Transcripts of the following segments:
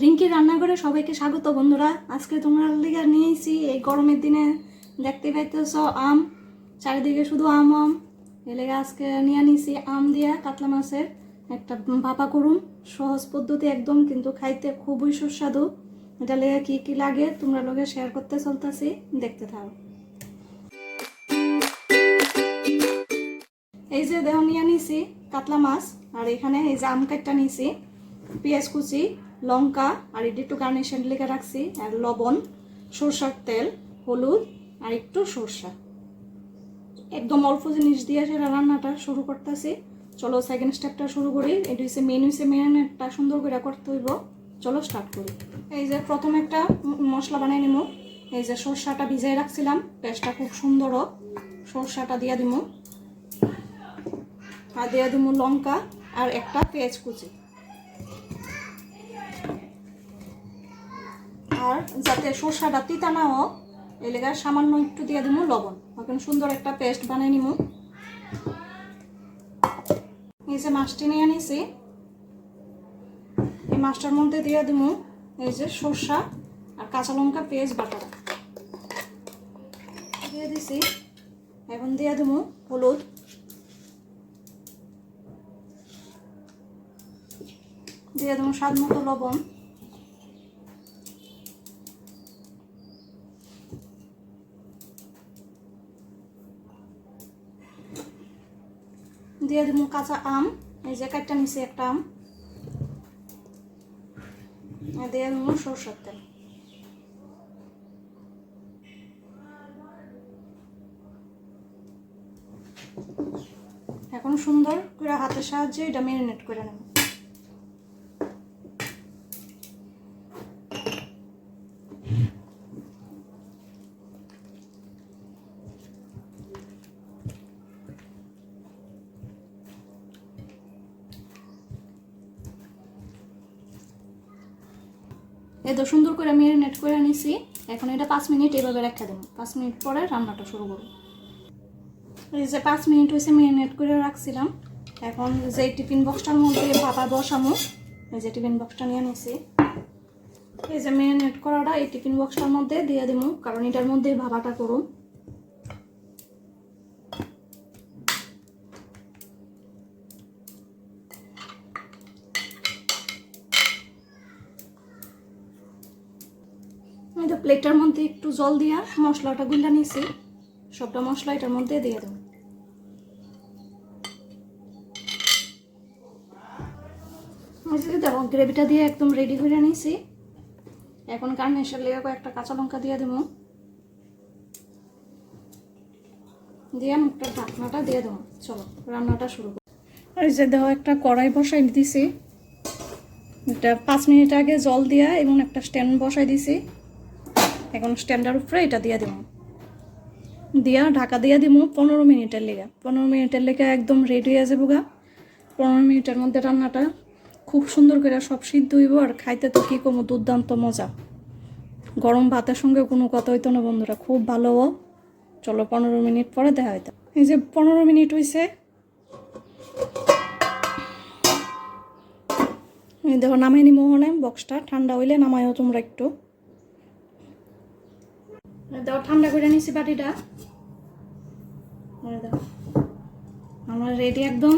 রিঙ্কি রান্নাঘরে সবাইকে স্বাগত বন্ধুরা। আজকে তোমরা লিগা নিয়েছি, এই গরমের দিনে দেখতে পাইতেছ আম, চারিদিকে শুধু আম আম। এ লেগে আজকে নিয়ে নিয়েছি আম দিয়া কাতলা মাছের একটা ভাপা করুন সহজ পদ্ধতি একদম, কিন্তু খাইতে খুবই সুস্বাদু। এটা লেগে কী কী লাগে তোমরা লোকে শেয়ার করতে চলতেছি, দেখতে থাকো এই যে দেহ নিয়ে নিছি কাতলা মাছ, আর এখানে এই যে আম কাটটা নিছি পেঁয়াজ কুচি, লঙ্কা আর এটি একটু গার্নিশন লেগে রাখছি, আর লবণ, সরষার তেল, হলুদ আর একটু সরষা। একদম অল্প জিনিস দিয়ে সেটা রান্নাটা শুরু করতেছি। চলো সেকেন্ড স্টেপটা শুরু করি। এটি হচ্ছে মেন হচ্ছে মেরিনেটটা সুন্দর করে করতে হইব। চলো স্টার্ট করি। এই যে প্রথম একটা মশলা বানাই নিব এই যে সরষাটা ভিজাই রাখছিলাম পেস্টটা খুব সুন্দর সরষাটা দিয়ে দিব আর দিয়ে দিব লঙ্কা আর একটা পেঁয়াজ কুচি। আর যাতে সর্ষাটা তিতা না হোক লেগে সামান্য একটু দিয়ে দিব লবণ। এখন সুন্দর একটা পেস্ট বানিয়ে নিব এই যে মাছটি নিয়ে নিছি এই মাছটার মধ্যে দিয়ে দিব এই যে সর্ষা আর কাঁচা লঙ্কা পেস্ট বাটাটা দিয়ে দিছি, এখন দিয়ে দিব হলুদ। দিয়ে দেবো স্বাদ মতো লবণ। দিয়ে দেবো কাঁচা আম। এই যে কাটটা নিচে একটা আম। দিয়ে দেবো সরষের তেল। এখন সুন্দর করে হাতের সাহায্যে এটা ম্যারিনেট করে নেব। এই তো সুন্দর করে ম্যারিনেট করে নিছি। এখন এটা পাঁচ মিনিট এভাবে রাখা দেবো। পাঁচ মিনিট পরে রান্নাটা শুরু করব। এই যে পাঁচ মিনিট হয়েছে ম্যারিনেট করে রাখছিলাম। এখন যে টিফিন বক্সটার মধ্যে ভাপা বসামো, এই যে টিফিন বক্সটা নিয়ে নিছি। এই যে ম্যারিনেট করাটা এই টিফিন বক্সটার মধ্যে দিয়ে দেবো কারণ এটার মধ্যে ভাবাটা করুন। এই তো প্লেটটার মধ্যে একটু জল দিয়া মশলাটা গুলা নিয়েছি সবটা মশলা এটার মধ্যে দিয়ে দেবো। দেখো গ্রেভিটা দিয়ে একদম রেডি করে নিয়েছি এখন গার্নিশের লেগে কয়েকটা কাঁচা লঙ্কা দিয়ে দেবো। দিয়ে মুখটা ঢাকনাটা দিয়ে দেবো। চলো, রান্নাটা শুরু করি। এই যে দেখো, একটা কড়াই বসাই দিছি। এটা পাঁচ মিনিট আগে জল দিয়া এবং একটা স্ট্যান্ড বসাই দিছি। এখন স্ট্যান্ডার উপরে এটা দিয়ে দেবো দিয়া, ঢাকা দিয়ে দিব পনেরো মিনিটের লেগে। পনেরো মিনিটের লেগে একদম রেডি হয়ে যাব গা। পনেরো মিনিটের মধ্যে রান্নাটা খুব সুন্দর করে সব সিদ্ধ হইব আর খাইতে তো কী কমো, দুর্দান্ত মজা। গরম ভাতের সঙ্গে কোনো কথা হইতো না বন্ধুরা, খুব ভালো চলো পনেরো মিনিট পরে দেখা হইতো। এই যে পনেরো মিনিট হয়েছে দেখো, নামাই নি মোহনে বক্সটা ঠান্ডা হইলে নামাইও তোমরা একটু। দেখো ঠান্ডা করে নিছি বাটিটা। এই আমার রেডি একদম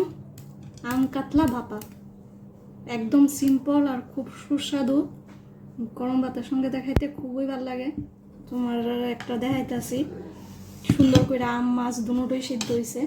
আম কাতলা ভাপা। একদম সিম্পল আর খুব সুস্বাদু। গরম ভাতের সঙ্গে দেখাইতে খুবই ভালো লাগে। তোমার একটা দেখাইতেছি। সুন্দর করে আম, মাছ দুটোই সিদ্ধ হয়েছে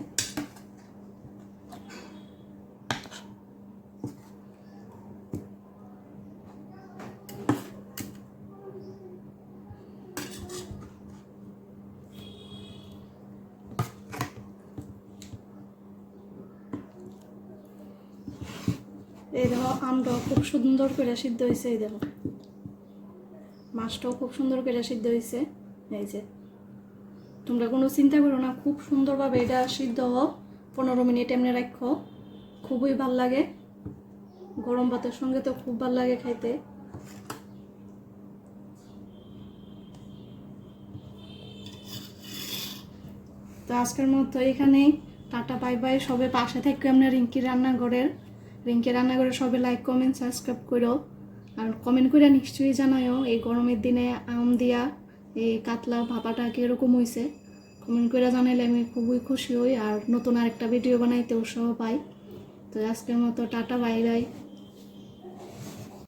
এই দেখো, আমটাও খুব সুন্দর করে সিদ্ধ হয়েছে, এই দেখো। মাছটাও খুব সুন্দর করে সিদ্ধ হয়েছে, এই যে। তোমরা কোনো চিন্তা করো না, খুব সুন্দরভাবে এটা সিদ্ধ হোক পনেরো মিনিট এমনি রাখো। খুবই ভালো লাগে। গরম ভাতের সঙ্গে তো খুব ভালো লাগে খাইতে। তো আজকের মতো এখানেই। Tata, bye bye. সবে পাশে থেকে আমরা রিঙ্কি রান্নাঘরের। রিঙ্কি রান্নাঘরে সবে লাইক কমেন্ট সাবস্ক্রাইব করো। আর কমেন্ট করে নিশ্চয়ই জানায়ও এই গরমের দিনে আম দিয়া, এই কাতলা ভাপাটা কীরকম হয়েছে কমেন্ট করে জানাইলে আমি খুবই খুশি হই। আর নতুন আরেকটা ভিডিও বানাইতে উৎসাহ পাই। তো আজকের মতো টাটা বাই বাই